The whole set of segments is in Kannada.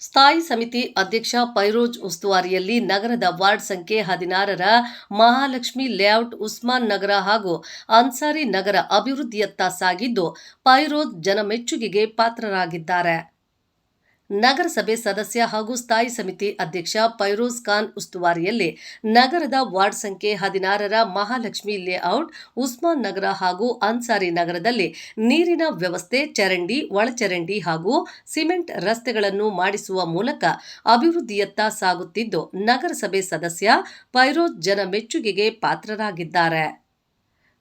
ಸ್ಥಾಯಿ ಸಮಿತಿ ಅಧ್ಯಕ್ಷ ಪೈರೋಜ್ ಉಸ್ತುವಾರಿಯಲ್ಲಿ ನಗರದ ವಾರ್ಡ್ ಸಂಖ್ಯೆ ಹದಿನಾರರ ಮಹಾಲಕ್ಷ್ಮಿ ಲೇಔಟ್ ಉಸ್ಮಾನ್ ನಗರ ಹಾಗೂ ಅನ್ಸಾರಿ ನಗರ ಅಭಿವೃದ್ಧಿಯತ್ತ ಸಾಗಿದ್ದು ಪೈರೋಜ್ ಜನಮೆಚ್ಚುಗೆಗೆ ಪಾತ್ರರಾಗಿದ್ದಾರೆ. ನಗರಸಭೆ ಸದಸ್ಯ ಹಾಗೂ ಸ್ಥಾಯಿ ಸಮಿತಿ ಅಧ್ಯಕ್ಷ ಪೈರೋಜ್ ಖಾನ್ ಉಸ್ತುವಾರಿಯಲ್ಲಿ ನಗರದ ವಾರ್ಡ್ ಸಂಖ್ಯೆ ಹದಿನಾರರ ಮಹಾಲಕ್ಷ್ಮಿ ಲೇಔಟ್, ಉಸ್ಮಾನ್ ನಗರ ಹಾಗೂ ಅನ್ಸಾರಿ ನಗರದಲ್ಲಿ ನೀರಿನ ವ್ಯವಸ್ಥೆ, ಚರಂಡಿ, ಒಳಚರಂಡಿ ಹಾಗೂ ಸಿಮೆಂಟ್ ರಸ್ತೆಗಳನ್ನು ಮಾಡಿಸುವ ಮೂಲಕ ಅಭಿವೃದ್ಧಿಯತ್ತ ಸಾಗುತ್ತಿದ್ದು, ನಗರಸಭೆ ಸದಸ್ಯ ಪೈರೋಜ್ ಜನ ಮೆಚ್ಚುಗೆಗೆ ಪಾತ್ರರಾಗಿದ್ದಾರೆ.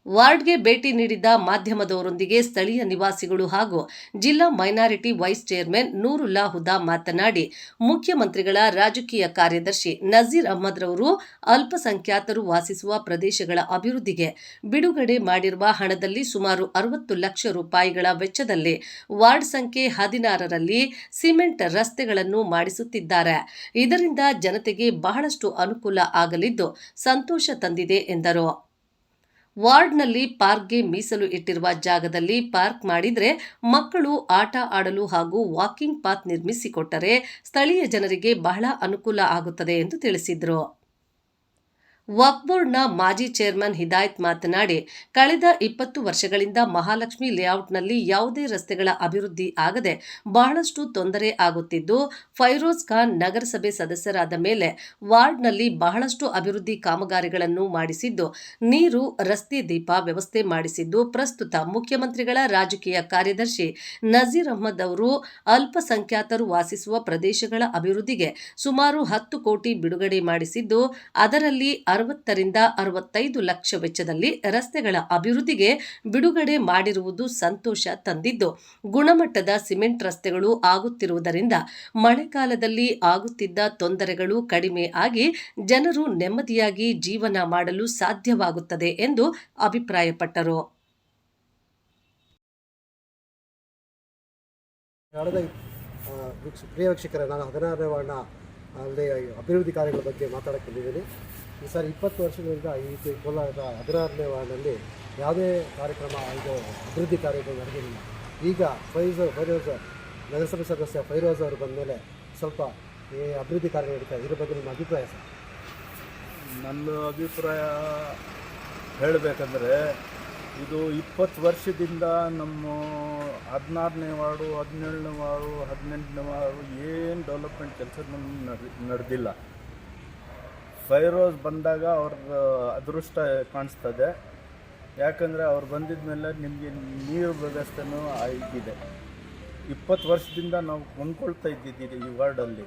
ವಾರ್ಡ್ಗೆ ಭೇಟಿ ನೀಡಿದ್ದ ಮಾಧ್ಯಮದವರೊಂದಿಗೆ ಸ್ಥಳೀಯ ನಿವಾಸಿಗಳು ಹಾಗೂ ಜಿಲ್ಲಾ minority vice chairman Noorulla Huda ಮಾತನಾಡಿ, ಮುಖ್ಯಮಂತ್ರಿಗಳ ರಾಜಕೀಯ ಕಾರ್ಯದರ್ಶಿ ನಜೀರ್ ಅಹಮದ್ ರವರು ಅಲ್ಪಸಂಖ್ಯಾತರು ವಾಸಿಸುವ ಪ್ರದೇಶಗಳ ಅಭಿವೃದ್ಧಿಗೆ ಬಿಡುಗಡೆ ಮಾಡಿರುವ ಹಣದಲ್ಲಿ ಸುಮಾರು ಅರವತ್ತು ಲಕ್ಷ ರೂಪಾಯಿಗಳ ವೆಚ್ಚದಲ್ಲಿ ವಾರ್ಡ್ ಸಂಖ್ಯೆ ಹದಿನಾರರಲ್ಲಿ ಸಿಮೆಂಟ್ ರಸ್ತೆಗಳನ್ನು ಮಾಡಿಸುತ್ತಿದ್ದಾರೆ. ಇದರಿಂದ ಜನತೆಗೆ ಬಹಳಷ್ಟು ಅನುಕೂಲ ಆಗಲಿದ್ದು ಸಂತೋಷ ತಂದಿದೆ ಎಂದರು. ವಾರ್ಡ್ನಲ್ಲಿ ಪಾರ್ಕ್ಗೆ ಮೀಸಲು ಇಟ್ಟಿರುವ ಜಾಗದಲ್ಲಿ ಪಾರ್ಕ್ ಮಾಡಿದರೆ ಮಕ್ಕಳು ಆಟ ಆಡಲು ಹಾಗೂ ವಾಕಿಂಗ್ ಪಾತ್ ನಿರ್ಮಿಸಿಕೊಟ್ಟರೆ ಸ್ಥಳೀಯ ಜನರಿಗೆ ಬಹಳ ಅನುಕೂಲ ಆಗುತ್ತದೆ ಎಂದು ತಿಳಿಸಿದರು. ವಕ್ಫ್ ಬೋರ್ಡ್ನ ಮಾಜಿ ಚೇರ್ಮನ್ ಹಿದಾಯತ್ ಮಾತನಾಡಿ, ಕಳೆದ ಇಪ್ಪತ್ತು ವರ್ಷಗಳಿಂದ ಮಹಾಲಕ್ಷ್ಮಿ ಲೇಔಟ್ನಲ್ಲಿ ಯಾವುದೇ ರಸ್ತೆಗಳ ಅಭಿವೃದ್ಧಿ ಆಗದೆ ಬಹಳಷ್ಟು ತೊಂದರೆ ಆಗುತ್ತಿದ್ದು, ಫೈರೋಜ್ ಖಾನ್ ನಗರಸಭೆ ಸದಸ್ಯರಾದ ಮೇಲೆ ವಾರ್ಡ್ನಲ್ಲಿ ಬಹಳಷ್ಟು ಅಭಿವೃದ್ಧಿ ಕಾಮಗಾರಿಗಳನ್ನು ಮಾಡಿಸಿದ್ದು, ನೀರು, ರಸ್ತೆ ದೀಪ ವ್ಯವಸ್ಥೆ ಮಾಡಿಸಿದ್ದು, ಪ್ರಸ್ತುತ ಮುಖ್ಯಮಂತ್ರಿಗಳ ರಾಜಕೀಯ ಕಾರ್ಯದರ್ಶಿ ನಜೀರ್ ಅಹಮದ್ ಅವರು ಅಲ್ಪಸಂಖ್ಯಾತರು ವಾಸಿಸುವ ಪ್ರದೇಶಗಳ ಅಭಿವೃದ್ಧಿಗೆ ಸುಮಾರು ಹತ್ತು ಕೋಟಿ ಬಿಡುಗಡೆ ಮಾಡಿಸಿದ್ದು, ಅದರಲ್ಲಿ ಅರವತ್ತರಿಂದ ಅರವತ್ತೈದು ಲಕ್ಷ ವೆಚ್ಚದಲ್ಲಿ ರಸ್ತೆಗಳ ಅಭಿವೃದ್ಧಿಗೆ ಬಿಡುಗಡೆ ಮಾಡಿರುವುದು ಸಂತೋಷ ತಂದಿದ್ದು, ಗುಣಮಟ್ಟದ ಸಿಮೆಂಟ್ ರಸ್ತೆಗಳು ಆಗುತ್ತಿರುವುದರಿಂದ ಮಳೆಗಾಲದಲ್ಲಿ ಆಗುತ್ತಿದ್ದ ತೊಂದರೆಗಳು ಕಡಿಮೆ ಆಗಿ ಜನರು ನೆಮ್ಮದಿಯಾಗಿ ಜೀವನ ಮಾಡಲು ಸಾಧ್ಯವಾಗುತ್ತದೆ ಎಂದು ಅಭಿಪ್ರಾಯಪಟ್ಟರು. ಪ್ರಿಯ ವೀಕ್ಷಕರೇ, ನಾನು ಹದಿನಾರನೇ ವಾರ್ಡ್ನ ಅಲ್ಲಿ ಅಭಿವೃದ್ಧಿ ಕಾರ್ಯಗಳ ಬಗ್ಗೆ ಮಾತಾಡಕ್ಕೆ ಬಂದಿದ್ದೀನಿ. ಈ ಸರ್ ಇಪ್ಪತ್ತು ವರ್ಷಗಳಿಂದ ಈ ಕೋಲಾರದ ಹದಿನಾರನೇ ವಾರ್ಡ್ನಲ್ಲಿ ಯಾವುದೇ ಕಾರ್ಯಕ್ರಮ ಇದು ಅಭಿವೃದ್ಧಿ ಕಾರ್ಯಗಳು ನಡೆದಿಲ್ಲ. ಈಗ ಫೈರೋಜ್ ಫೈರೋಜ್ ನಗರಸಭೆ ಸದಸ್ಯ ಫೈರೋಜ್ ಅವರು ಬಂದ ಮೇಲೆ ಸ್ವಲ್ಪ ಈ ಅಭಿವೃದ್ಧಿ ಕಾರ್ಯ ನಡೀತಾ ಇದೆ. ಇದ್ರ ಬಗ್ಗೆ ನಿಮ್ಮ ಅಭಿಪ್ರಾಯ ಸರ್? ನನ್ನ ಅಭಿಪ್ರಾಯ ಹೇಳಬೇಕಂದ್ರೆ ಇದು ಇಪ್ಪತ್ತು ವರ್ಷದಿಂದ ನಮ್ಮ ಹದಿನಾರನೇ ವಾರ್ಡು ಹದಿನೇಳನೇ ವಾರ್ಡು ಹದಿನೆಂಟನೇ ವಾರು ಏನು ಡೆವಲಪ್ಮೆಂಟ್ ಕೆಲಸ ನಡೆ ನಡೆದಿಲ್ಲ. ಫೈರೋಸ್ ಬಂದಾಗ ಅವ್ರ ಅದೃಷ್ಟ ಕಾಣಿಸ್ತದೆ. ಯಾಕಂದರೆ ಅವ್ರು ಬಂದಿದ ಮೇಲೆ ನಿಮಗೆ ನೀರು ವ್ಯವಸ್ಥೆನೂ ಆಗಿದೆ. ಇಪ್ಪತ್ತು ವರ್ಷದಿಂದ ನಾವು ಕೊಂಡ್ಕೊಳ್ತಾ ಇದ್ದಿದ್ದೀರಿ ಈ ವಾರ್ಡಲ್ಲಿ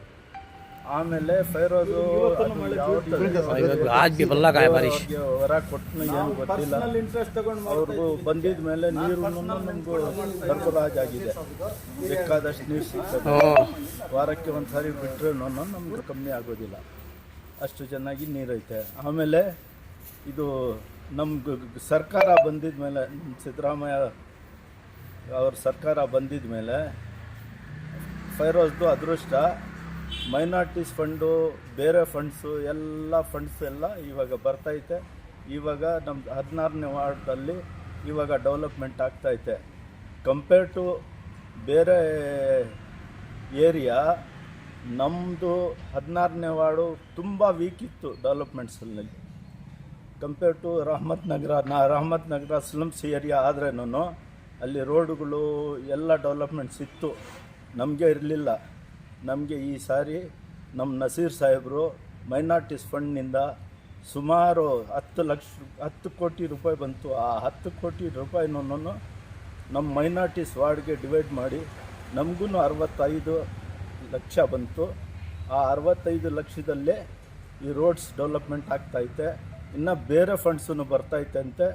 ಆಮೇಲೆ ಫೈರೋದು ಹೊರ ಕೊಟ್ಟು ಏನು ಗೊತ್ತಿಲ್ಲ. ಅವ್ರಿಗೂ ಬಂದಿದ ಮೇಲೆ ನೀರು ನಮಗೂ ಆಗಿದೆ. ಬೇಕಾದಷ್ಟು ನೀರು ಸಿಗ್ತದೆ. ವಾರಕ್ಕೆ ಒಂದು ಸಾರಿ ಬಿಟ್ಟರೆ ನಮ್ಗೆ ಕಮ್ಮಿ ಆಗೋದಿಲ್ಲ. ಅಷ್ಟು ಚೆನ್ನಾಗಿ ನೀರೈತೆ. ಆಮೇಲೆ ಇದು ನಮ್ಗೆ ಸರ್ಕಾರ ಬಂದಿದ ಮೇಲೆ ಸಿದ್ದರಾಮಯ್ಯ ಅವ್ರ ಸರ್ಕಾರ ಬಂದಿದ ಮೇಲೆ ಫೈರೋಸ್ದು ಅದೃಷ್ಟ. ಮೈನಾರಿಟೀಸ್ ಫಂಡು, ಬೇರೆ ಫಂಡ್ಸು, ಎಲ್ಲ ಫಂಡ್ಸ್ ಎಲ್ಲ ಇವಾಗ ಬರ್ತೈತೆ. ಇವಾಗ ನಮ್ಮ ಹದಿನಾರನೇ ವಾರ್ಡಲ್ಲಿ ಇವಾಗ ಡೆವಲಪ್ಮೆಂಟ್ ಆಗ್ತೈತೆ. ಕಂಪೇರ್ ಟು ಬೇರೆ ಏರಿಯಾ ನಮ್ಮದು ಹದಿನಾರನೇ ವಾರ್ಡು ತುಂಬ ವೀಕ್ ಇತ್ತು ಡೆವಲಪ್ಮೆಂಟ್ಸಲ್ಲಿ ಕಂಪೇರ್ ಟು ರಹಮತ್ ನಗರ ನಾ ರಹಮತ್ ನಗರ ಸ್ಲಮ್ಸ್ ಏರಿಯಾ ಆದ್ರೇನು, ಅಲ್ಲಿ ರೋಡುಗಳು ಎಲ್ಲ ಡೆವಲಪ್ಮೆಂಟ್ಸ್ ಇತ್ತು ನಮಗೆ ಇರಲಿಲ್ಲ. ನಮಗೆ ಈ ಸಾರಿ ನಮ್ಮ ನಸೀರ್ ಸಾಹೇಬರು ಮೈನಾರಿಟೀಸ್ ಫಂಡ್ನಿಂದ ಸುಮಾರು ಹತ್ತು ಲಕ್ಷ ಹತ್ತು ಕೋಟಿ ರೂಪಾಯಿ ಬಂತು. ಆ ಹತ್ತು ಕೋಟಿ ರೂಪಾಯಿನೂ ನಮ್ಮ ಮೈನಾರಿಟೀಸ್ ವಾರ್ಡ್ಗೆ ಡಿವೈಡ್ ಮಾಡಿ ನಮಗೂ ಅರವತ್ತೈದು ಲಕ್ಷ ಬಂತು. ಆ ಅರವತ್ತೈದು ಲಕ್ಷದಲ್ಲೇ ಈ ರೋಡ್ಸ್ ಡೆವಲಪ್ಮೆಂಟ್ ಆಗ್ತೈತೆ ಇನ್ನು ಬೇರೆ ಫಂಡ್ಸೂ ಬರ್ತೈತೆ ಅಂತೆ.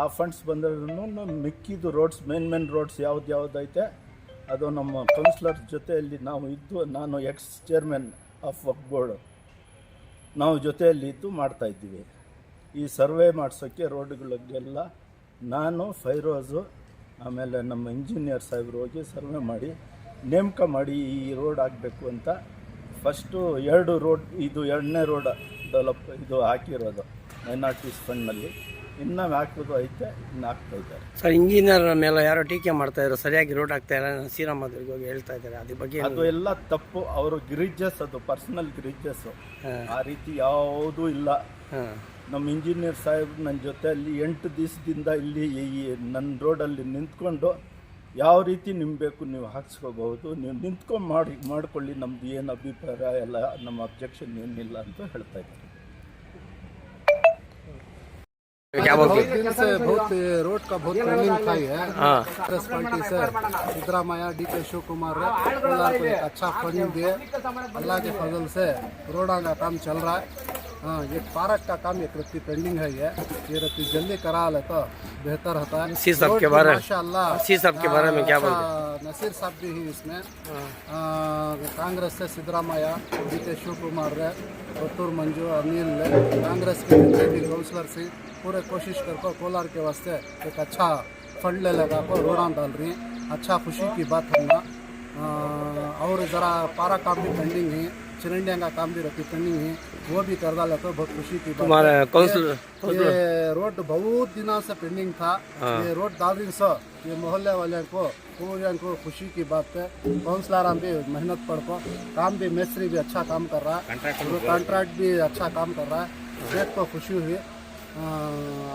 ಆ ಫಂಡ್ಸ್ ಬಂದ್ರೂ ಮಿಕ್ಕಿದ್ದು ರೋಡ್ಸ್, ಮೇನ್ ಮೇನ್ ರೋಡ್ಸ್ ಯಾವ್ದು ಯಾವುದೈತೆ ಅದು ನಮ್ಮ ಕೌನ್ಸಿಲರ್ ಜೊತೆಯಲ್ಲಿ ನಾವು ಇದ್ದು, ನಾನು ex chairman of Waqf board. ನಾವು ಜೊತೆಯಲ್ಲಿ ಇದ್ದು ಮಾಡ್ತಾಯಿದ್ದೀವಿ ಈ ಸರ್ವೆ ಮಾಡಿಸೋಕ್ಕೆ ರೋಡ್ಗಳಿಗೆಲ್ಲ ನಾನು, ಫೈರೋಜು, ಆಮೇಲೆ ನಮ್ಮ ಇಂಜಿನಿಯರ್ ಸಾಹೇಬ್ರು ಹೋಗಿ ಸರ್ವೆ ಮಾಡಿ ನೇಮಕ ಮಾಡಿ ಈ ರೋಡ್ ಆಗಬೇಕು ಅಂತ ಫಸ್ಟು ಎರಡು ರೋಡ್ ಇದು ಎರಡನೇ ರೋಡ್ ಡೆವಲಪ್ ಇದು ಹಾಕಿರೋದು ಮೈನಾರಿಟೀಸ್ ಫಂಡ್ನಲ್ಲಿ ಇನ್ನೂ ಹಾಕೋದು ಐತೆ ಇನ್ನು ಹಾಕ್ತಾ ಇದ್ದಾರೆ. ಸರ್ ಇಂಜಿನಿಯರ್ ಮೇಲೆ ಯಾರೋ ಟೀಕೆ ಮಾಡ್ತಾ ಇದ್ರು ಸರಿಯಾಗಿ ರೋಡ್ ಆಗ್ತಾ ಇಲ್ಲ ಶ್ರೀರಾಮ್ ಹೋಗಿ ಹೇಳ್ತಾ ಇದ್ದಾರೆ ಅದ್ರ ಬಗ್ಗೆ ಅದು ಎಲ್ಲ ತಪ್ಪು ಅವರು ಗಿರಿಜಸ್ ಅದು ಪರ್ಸನಲ್ ಗಿರಿಜಸ್ಸು ಆ ರೀತಿ ಯಾವುದೂ ಇಲ್ಲ. ನಮ್ಮ ಇಂಜಿನಿಯರ್ ಸಾಹೇಬ್ ನನ್ನ ಜೊತೆ ಅಲ್ಲಿ ಎಂಟು ದಿವಸದಿಂದ ಇಲ್ಲಿ ಈ ನನ್ನ ರೋಡಲ್ಲಿ ನಿಂತ್ಕೊಂಡು ಯಾವ ರೀತಿ ನಿಂಬೇಕು ನೀವು ಹಾಕ್ಸ್ಕೋಬಹುದು ನೀವು ನಿಂತ್ಕೊಂಡು ಮಾಡಿ ಮಾಡ್ಕೊಳ್ಳಿ ನಮ್ದು ಏನು ಅಭಿಪ್ರಾಯ ಎಲ್ಲ ನಮ್ಮ ಅಬ್ಜೆಕ್ಷನ್ ಏನಿಲ್ಲ ಅಂತ ಹೇಳ್ತಾ ಇದ್ದಾರೆ क्या बोलते बहुत दिन से बहुत रोड का बहुत ट्रेंडिंग था ये हाँ कांग्रेस पार्टी से सिद्धरामैया डी के शिव कुमार कोलार को एक अच्छा फंडिंग दिए अल्लाह के फजल से रोडा का काम चल रहा है हाँ ये पार्क का काम एक रत्ती पेंडिंग है ये। ये रत्ती जल्दी करा ले तो बेहतर होता है। सी साहब के बारे- माशाअल्लाह सी साहब के बारे में क्या अच्छा, नसीर साहब भी हैं इसमें। कांग्रेस से सिद्धरामैया के शिव कुमार है पत्तूर मंजू अनिल है कांग्रेस के जितने भी से पूरे कोशिश कर को कोलार के वास्ते एक अच्छा फंड ले लगा को रोडान डाल रही अच्छा खुशी की बात हमना आ, और ज़रा पारा काम भी पेंडिंग है चिरंडिया का काम भी रखी पेंडिंग है। वो भी कर डाला तो बहुत खुशी की तुम्हारे है। काउंसलर ये रोड बहुत दिनों से पेंडिंग था। हाँ। ये रोड डालिंग से ये मोहल्ले वाले को पूरे को खुशी की बात है। काउंसलर भी मेहनत पड़ को काम भी मिस्त्री भी अच्छा काम कर रहा है। कॉन्ट्रैक्ट भी अच्छा काम कर रहा है। देख को खुशी हुई। अ,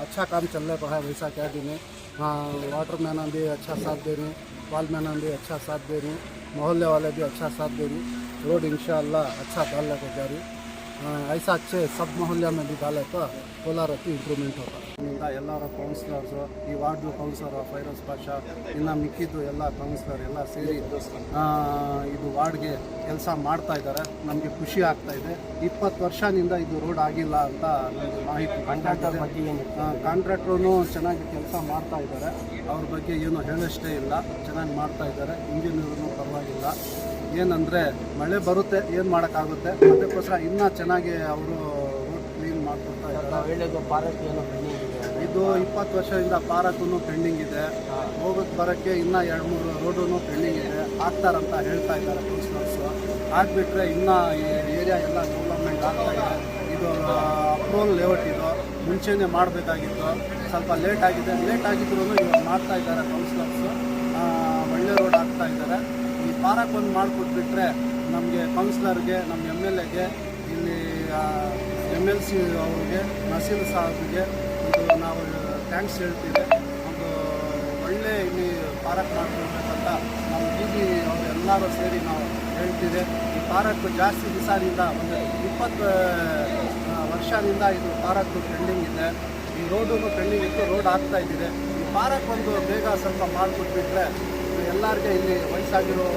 अच्छा काम चल रहा है वैसा क्या भी नहीं। हाँ वाटर मैन भी अच्छा साथ दे रहे हैं वाल मैन भी अच्छा साथ दे रहे हैं मोहल्ले वाले भी अच्छा साथ दे रहे। हैं रोड इंशाल्लाह अच्छा डालने को जा रही। है ಆ, ಐಸಾ अच्छे सब मोहल्ले में भी डाले तो ಕೋಲಾರ ಇಂಪ್ರೂವ್ಮೆಂಟ್ ಹೋಗ್ತಾ ಎಲ್ಲರ ಕೌನ್ಸಿಲರ್ಸು ಈ ವಾರ್ಡು ಕೌನ್ಸಿಲರ್ ಫೈರೋಸ್ ಪಾಷಾ ಇನ್ನು ಮಿಕ್ಕಿದ್ದು ಎಲ್ಲ ಕೌನ್ಸಿಲರ್ ಎಲ್ಲ ಸೇರಿ ಆ, ಇದು ವಾರ್ಡ್ಗೆ ಕೆಲಸ ಮಾಡ್ತಾ ಇದ್ದಾರೆ ನಮಗೆ ಖುಷಿ ಆಗ್ತಾ ಇದೆ ಇಪ್ಪತ್ತು ವರ್ಷದಿಂದ ಇದು ರೋಡ್ ಆಗಿಲ್ಲ ಅಂತ ನಮಗೆ ಮಾಹಿತಿ ಕಾಂಟ್ರಾಕ್ಟರ್ ಬಗ್ಗೆ ಕಾಂಟ್ರಾಕ್ಟ್ರು ಚೆನ್ನಾಗಿ ಕೆಲಸ ಮಾಡ್ತಾ ಇದ್ದಾರೆ ಅವ್ರ ಬಗ್ಗೆ ಏನು ಹೇಳಷ್ಟೇ ಇಲ್ಲ ಚೆನ್ನಾಗಿ ಮಾಡ್ತಾ ಇದ್ದಾರೆ ಇಂಜಿನಿಯರ್ನು ಪರವಾಗಿಲ್ಲ ಏನಂದರೆ ಮಳೆ ಬರುತ್ತೆ ಏನು ಮಾಡೋಕ್ಕಾಗುತ್ತೆ ಅದಕ್ಕೋಸ್ಕರ ಇನ್ನೂ ಚೆನ್ನಾಗಿ ಅವರು ರೋಡ್ ಕ್ಲೀನ್ ಮಾಡ್ಕೊಡ್ತಾರೆ ಇದ್ದಾರೆ. ಇದು ಇಪ್ಪತ್ತು ವರ್ಷದಿಂದ ಪಾರಕ್ಕೂ ಪೆಂಡಿಂಗ್ ಇದೆ. ಹೋಗೋಕ್ಕೆ ಬರೋಕ್ಕೆ ಇನ್ನೂ ಎರಡು ಮೂರು ರೋಡೂ ಪೆಂಡಿಂಗ್ ಇದೆ. ಆಗ್ತಾರಂತ ಹೇಳ್ತಾ ಇದ್ದಾರೆ ಕೌನ್ಸಿಲರ್ಸು ಆಗಿಬಿಟ್ರೆ ಇನ್ನೂ ಈ ಏರಿಯಾ ಎಲ್ಲ ಡೆವಲಪ್ಮೆಂಟ್ ಆಗ್ತಾ ಇದೆ. ಇದು ಅಪ್ರೂವಲ್ ಲೇಔಟ್ ಇದು. ಮುಂಚೆನೇ ಮಾಡಬೇಕಾಗಿತ್ತು. ಸ್ವಲ್ಪ ಲೇಟ್ ಆಗಿದೆ. ಲೇಟ್ ಆಗಿದ್ರು ಇವಾಗ ಮಾಡ್ತಾ ಇದ್ದಾರೆ ಕೌನ್ಸಿಲರ್ಸು ಒಳ್ಳೆ ರೋಡ್ ಆಗ್ತಾ ಇದ್ದಾರೆ. ಈ ಪಾರಕ್ ಒಂದು ಮಾಡಿಕೊಟ್ಬಿಟ್ರೆ ನಮಗೆ ಕೌನ್ಸಿಲರ್ಗೆ ನಮ್ಮ ಎಂ ಎಲ್ ಎಗೆ, ಇಲ್ಲಿ ಎಂ ಎಲ್ ಸಿ ಅವ್ರಿಗೆ ನಸೀಲ್ ಸಾಹೇಬ್ಗೆ ಇದು ನಾವು ಥ್ಯಾಂಕ್ಸ್ ಹೇಳ್ತೀವಿ. ಒಂದು ಒಳ್ಳೆ ಇಲ್ಲಿ ಪಾರಕ್ ಮಾಡ್ಕೊಳ್ಬೇಕಂತ ನಮ್ಮ ಬೀದಿ ಅವರೆಲ್ಲರೂ ಸೇರಿ ನಾವು ಹೇಳ್ತೀವಿ. ಈ ಪಾರಕ್ ಜಾಸ್ತಿ ದಿವಸದಿಂದ ಒಂದು ಇಪ್ಪತ್ತು ವರ್ಷದಿಂದ ಇದು ಪಾರಕ್ ಪೆಂಡಿಂಗ್ ಇದೆ. ಈ ರೋಡು ಪೆಂಡಿಂಗ್ ಇತ್ತು, ರೋಡ್ ಆಗ್ತಾ ಈ ಪಾರಕ್ ಒಂದು ಬೇಗ ಸ್ವಲ್ಪ ಮಾಡಿಕೊಟ್ಬಿಟ್ರೆ ಎಲ್ಲರಿಗೂ ಇಲ್ಲಿ ವಯಸ್ಸಾಗಿರೋ